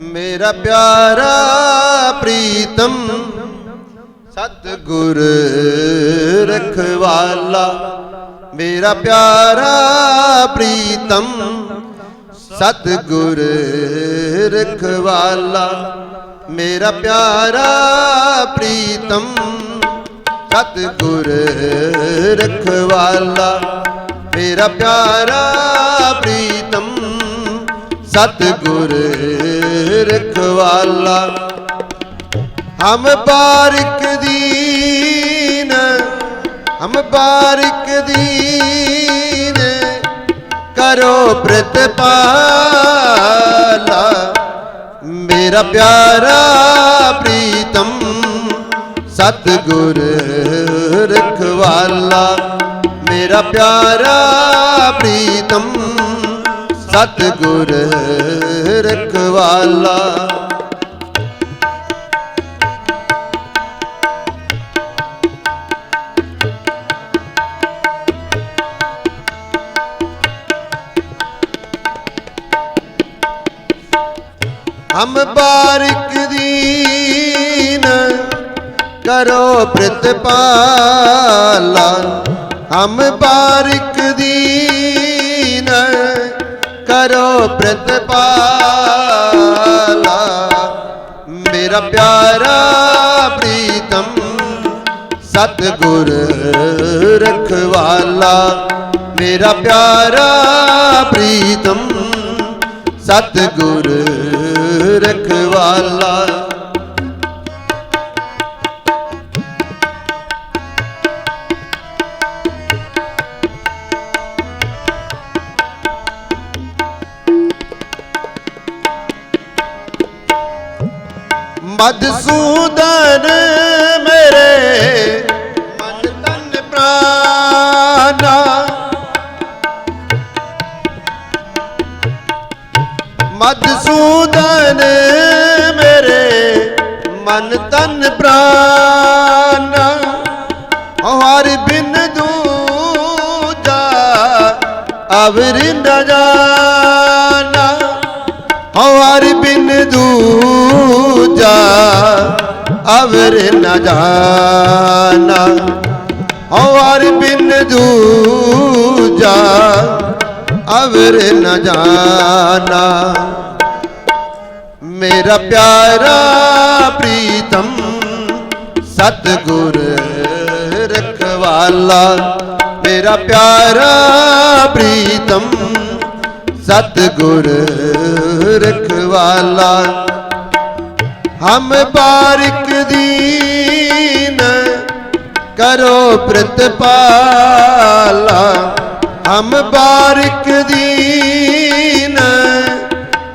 ਮੇਰਾ ਪਿਆਰਾ ਪ੍ਰੀਤਮ, ਸਤਿਗੁਰ ਰਖਵਾਲਾ। ਮੇਰਾ ਪਿਆਰਾ ਪ੍ਰੀਤਮ, ਸਤਿਗੁਰ ਰਖਵਾਲਾ। ਮੇਰਾ ਪਿਆਰਾ ਪ੍ਰੀਤਮ, ਸਤਿਗੁਰ ਰਖਵਾਲਾ। ਮੇਰਾ ਪਿਆਰਾ ਪ੍ਰੀਤਮ, ਸਤਿਗੁਰ ਰਖਵਾਲਾ। ਹਮ ਬਾਰਿਕ ਦੀਨ, ਹਮ ਬਾਰਿਕ ਦੀਨ, ਕਰੋ ਪ੍ਰਤਪਾਲਾ। ਮੇਰਾ ਪਿਆਰਾ ਪ੍ਰੀਤਮ, ਸਤਿਗੁਰ ਰਖਵਾਲਾ। ਮੇਰਾ ਪਿਆਰਾ ਪ੍ਰੀਤਮ ਸਤਿਗੁਰ ਰਖਵਾਲਾ ਹਮ ਬਾਰਿਕ ਦੀਨ ਕਰੋ ਪ੍ਰਤਪਾਲਾ। ਹਮ ਬਾਰਿਕ ਦੀਨ ਕਰੋ ਪ੍ਰਤਪਾਲਾ। ਮੇਰਾ ਪਿਆਰਾ ਪ੍ਰੀਤਮ ਸਤਿਗੁਰ ਰਖਵਾਲਾ। ਮੇਰਾ ਪਿਆਰਾ ਪ੍ਰੀਤਮ ਸਤਿਗੁਰ ਰਖਵਾਲਾ। ਮਧਸੂਦਨ ਮੇਰੇ ਮਨ ਤਨ ਪ੍ਰਾਨਾ। ਮਧਸੂਦਨ ਮੇਰੇ ਮਨ ਤਨ ਪ੍ਰਾਨ। ਹਰ ਬਿਨ ਦੂਜਾ ਅਵਰਿੰਦ ਨ ਹਰ ਬਿਨ ਦੂਜਾ ਅਵਰ ਨ ਜਾਣਾ। ਹਰ ਬਿਨ ਦੂਜਾ, ਅਵਰ ਨ ਜਾਣਾ। ਮੇਰਾ ਪਿਆਰਾ ਪ੍ਰੀਤਮ, ਸਤਿਗੁਰ ਰਖਵਾਲਾ। ਮੇਰਾ ਪਿਆਰਾ ਪ੍ਰੀਤਮ, ਸਤਿਗੁਰ ਰਖਵਾਲਾ। ਹਮ ਬਾਰਿਕ ਦੀਨ ਕਰੋ ਪ੍ਰਤਪਾਲਾ। ਹਮ ਬਾਰਿਕ ਦੀਨ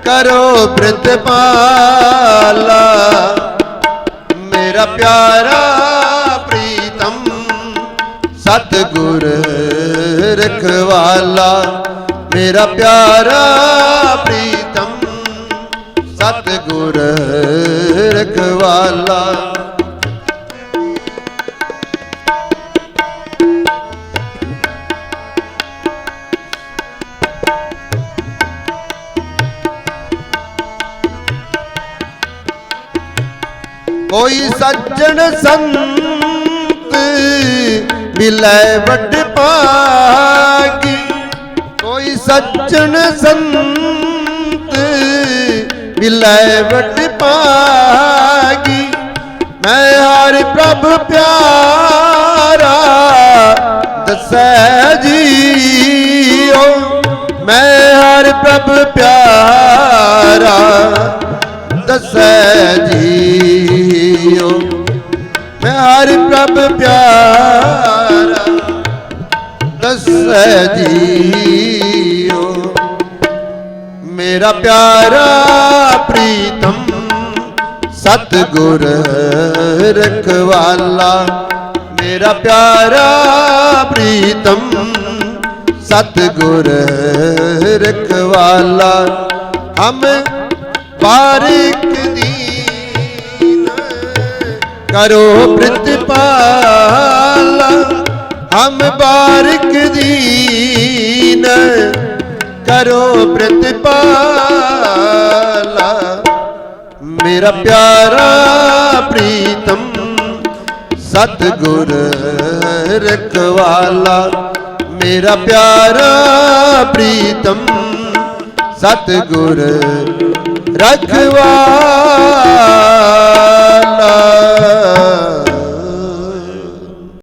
ਕਰੋ ਪ੍ਰਤਪਾਲਾ। ਮੇਰਾ ਪਿਆਰਾ ਪ੍ਰੀਤਮ ਸਤਿਗੁਰ ਰਖਵਾਲਾ। ਮੇਰਾ ਪਿਆਰਾ ਪ੍ਰੀਤਮ ਸਤਿਗੁਰ ਰਖਵਾਲਾ ਕੋਈ ਸੱਜਣ ਸੰਤ ਮਿਲੈ ਵੱਡ ਪਾਗੀ ਕੋਈ ਸੱਜਣ ਸੰਤ ਮਿਲੈ ਵੱਡ ਪਾਗੀ ਹਰ ਪ੍ਰਭ ਪਿਆਰਾ ਦਸੈ ਜੀਓ, ਮੈਂ ਹਰ ਪ੍ਰਭ ਪਿਆਰਾ ਦਸੈ ਜੀਓ, ਮੈਂ ਹਰ ਪ੍ਰਭ ਪਿਆਰਾ ਦਸੈ ਜੀਓ। ਮੇਰਾ ਪਿਆਰਾ ਪ੍ਰੀਤਮ ਸਤਿਗੁਰ ਰਖਵਾਲਾ। ਮੇਰਾ ਪਿਆਰਾ ਪ੍ਰੀਤਮ, ਸਤਿਗੁਰ ਰਖਵਾਲਾ। ਹਮ ਬਾਰਿਕ ਦੀਨ ਕਰੋ ਪ੍ਰਤਪਾਲਾ ਹਮ ਬਾਰਿਕ ਦੀਨ ਕਰੋ ਪ੍ਰਤਪਾਲਾ ਮੇਰਾ ਪਿਆਰਾ ਪ੍ਰੀਤਮ ਸਤਗੁਰ ਰਖਵਾਲਾ। ਮੇਰਾ ਪਿਆਰਾ ਪ੍ਰੀਤਮ ਸਤਗੁਰ ਰਖਵਾਲਾ।